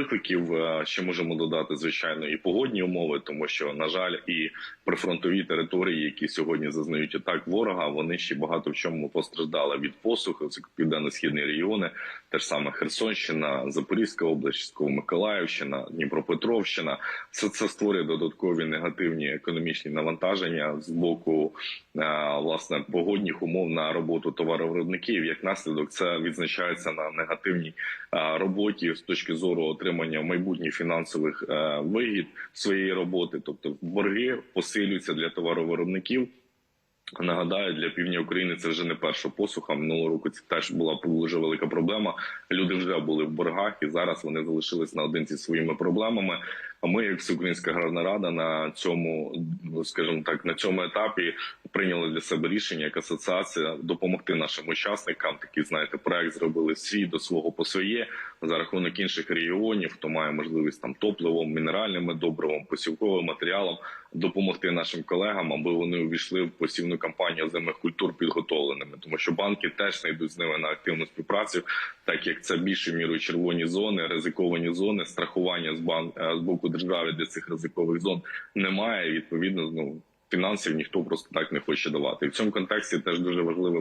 Викликів е, ще можемо додати звичайно і погодні умови, тому що на жаль, і прифронтові території, які сьогодні зазнають атак ворога, вони ще багато в чому постраждали від посухи. Це південно-східні регіони, те ж саме Херсонщина, Запорізька область, Миколаївщина, Дніпропетровщина. Все це створює додаткові негативні економічні навантаження з боку е, власне погодних умов на роботу товаровиробників. Як наслідок, це відзначається на негативній е, роботі з точки зору отримання майбутніх фінансових е, вигід своєї роботи, тобто борги посилюються для товаровиробників. Нагадаю, для півдня України це вже не перша посуха. Минулого року це теж була дуже велика проблема. Люди вже були в боргах, і зараз вони залишились наодинці зі своїми проблемами. Ми, як Всеукраїнська аграрна рада, на цьому, скажімо так, на цьому етапі прийняли для себе рішення як асоціація допомогти нашим учасникам. Такий знаєте, проект зробили свій до свого по своє за рахунок інших регіонів, хто має можливість там топливом, мінеральними добривом, посівковим матеріалом допомогти нашим колегам, аби вони увійшли в посівну кампанію озимих культур підготовленими, тому що банки теж не йдуть з ними на активну співпрацю, так як це більшою мірою червоні зони, ризиковані зони, страхування з бан е, з боку держави для цих ризикових зон немає. І, Відповідно, ну фінансів ніхто просто так не хоче давати. І в цьому контексті теж дуже важливим.